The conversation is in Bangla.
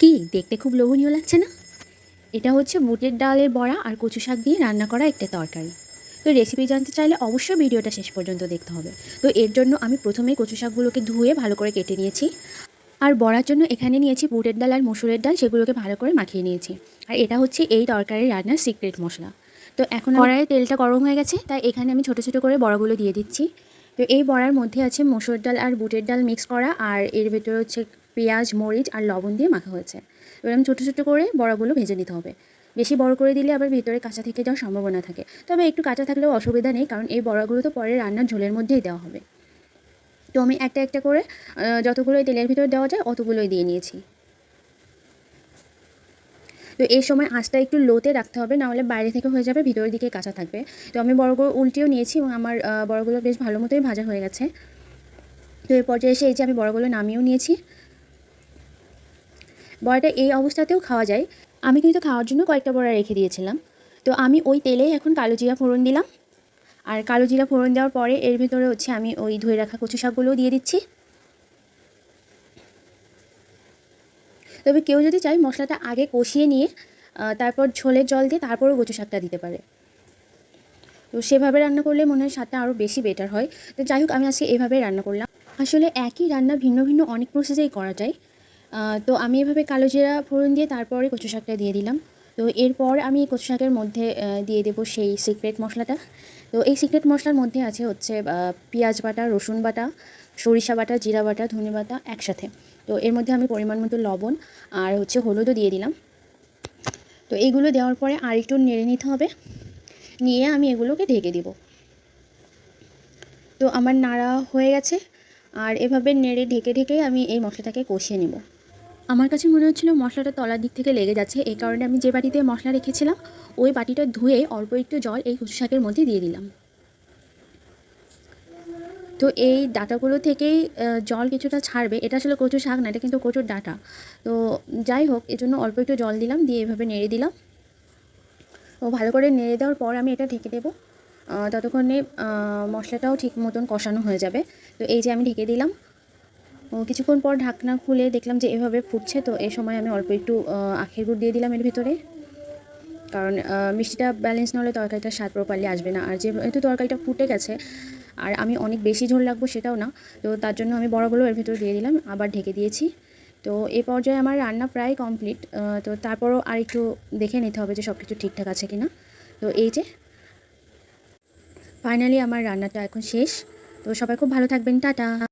কি? দেখতে খুব লোভনীয় লাগছে না? এটা হচ্ছে বুটের ডালের বড়া আর কচু শাক দিয়ে রান্না করা একটা তরকারি। তো রেসিপি জানতে চাইলে অবশ্যই ভিডিওটা শেষ পর্যন্ত দেখতে হবে। তো এর জন্য আমি প্রথমেই কচু শাকগুলোকে ধুয়ে ভালো করে কেটে নিয়েছি। আর বড়ার জন্য এখানে নিয়েছি বুটের ডাল আর মসুরের ডাল, সেগুলোকে ভালো করে মাখিয়ে নিয়েছি। আর এটা হচ্ছে এই তরকারির রান্নার সিক্রেট মশলা। তো এখন কড়াইয়ে তেলটা গরম হয়ে গেছে, তাই এখানে আমি ছোটো ছোটো করে বড়াগুলো দিয়ে দিচ্ছি। তো এই বড়ার মধ্যে আছে মসুর ডাল আর বুটের ডাল মিক্স করা, আর এর ভেতরে হচ্ছে পেঁয়াজ, মরিচ আর লবণ দিয়ে মাখা হয়েছে। এবার আমি ছোটো ছোটো করে বড়াগুলো ভেজে নিতে হবে। বেশি বড় করে দিলে আবার ভিতরে কাঁচা থেকে যাওয়ার সম্ভাবনা থাকে। তবে একটু কাঁচা থাকলেও অসুবিধা নেই, কারণ এই বড়াগুলো তো পরে রান্নার ঝোলের মধ্যেই দেওয়া হবে। তো আমি একটা একটা করে যতগুলোই তেলের ভিতরে দেওয়া যায়, অতগুলোই দিয়ে নিয়েছি। তো এই সময় আঁচটা একটু লোতে রাখতে হবে, নাহলে বাইরে থেকে হয়ে যাবে, ভিতরের দিকে কাঁচা থাকবে। তো আমি বড়গুলো উল্টিয়েও নিয়েছি এবং আমার বড়গুলো বেশ ভালো মতোই ভাজা হয়ে গেছে। তো এই পর্যায়ে এসে এই যে আমি বড়গুলো নামিয়েও নিয়েছি। বড়াটা এই অবস্থাতেও খাওয়া যায়। আমি কিন্তু খাওয়ার জন্য কয়েকটা বড়া রেখে দিয়েছিলাম। তো আমি ওই তেলেই এখন কালো জিরা ফোড়ন দিলাম। আর কালো জিরা ফোড়ন দেওয়ার পরে এর ভিতরে হচ্ছে আমি ওই ধুয়ে রাখা কচু শাকগুলোও দিয়ে দিচ্ছি। তবে কেউ যদি চায় মশলাটা আগে কষিয়ে নিয়ে তারপর ঝোলের জল দিয়ে তারপরও কচু শাকটা দিতে পারে। তো সেভাবে রান্না করলে মনে হয় স্বাদটা আরও বেশি বেটার হয়। তো যাই হোক, আমি আজকে এভাবে রান্না করলাম। আসলে একই রান্না ভিন্ন ভিন্ন অনেক প্রসেসেই করা যায়। তো আমি এভাবে কালো জিরা ফোড়ন দিয়ে তারপরে কচু শাকটা দিয়ে দিলাম। তো এরপর আমি কচু শাকের মধ্যে দিয়ে দেবো সেই সিক্রেট মশলাটা। তো এই সিক্রেট মশলার মধ্যে আছে হচ্ছে পেঁয়াজ বাটা, রসুন বাটা, সরিষা বাটা, জিরা বাটা, ধনে বাটা একসাথে। তো এর মধ্যে আমি পরিমাণ মতো লবণ আর হচ্ছে হলুদও দিয়ে দিলাম। তো এইগুলো দেওয়ার পরে আর একটু নেড়ে নিতে হবে। নিয়ে আমি এগুলোকে ঢেকে দিব। তো আমার নাড়া হয়ে গেছে। আর এভাবে নেড়ে ঢেকে ঢেকে আমি এই মশলাটাকে কষিয়ে নেব। আমার কাছে মনে হচ্ছিল মশলাটা তলার দিক থেকে লেগে যাচ্ছে, এই কারণে আমি যে বাটিতে মশলা রেখেছিলাম, ওই বাটিটা ধুয়ে অল্প একটু জল এই কচু শাকের মধ্যে দিয়ে দিলাম। তো এই ডাটাগুলো থেকেই জল কিছুটা ছাড়বে, এটা আসলে কচু শাক না, এটা কিন্তু কচুর ডাটা। তো যাই হোক এজন্য অল্প একটু জল দিলাম, দিয়ে এভাবে নেড়ে দিলাম। তো ভালো করে নেড়ে দেওয়ার পর আমি এটা ঢেকে দেবো। ততক্ষণে মশলাটাও ঠিক মতন কষানো হয়ে যাবে। তো এই যে আমি ঢেকে দিলাম ও কিছুক্ষণ পর ঢাকনা খুলে দেখলাম যে এভাবে ফুটছে, তো এই সময় আমি অল্প একটু আখের গুড় দিয়ে দিলাম এর ভিতরে। কারণ মিষ্টিটা ব্যালেন্স না হলে তরকারিটা স্বাদ প্রপারলি আসবে না। আর যেহেতু তরকারিটা ফুটে গেছে, আর আমি অনেক বেশি ঝোল রাখব সেটাও না, তো তার জন্য আমি বড়গুলো এর ভিতরে দিয়ে দিলাম, আবার ঢেকে দিয়েছি। তো এই পর্যায়ে আমার রান্না প্রায় কমপ্লিট তো তারপরও আর একটু দেখে নিতে হবে যে সব কিছু ঠিকঠাক আছে কি না তো এই যে ফাইনালি আমার রান্নাটা এখন শেষ। তো সবাই খুব ভালো থাকবেন, টাটা।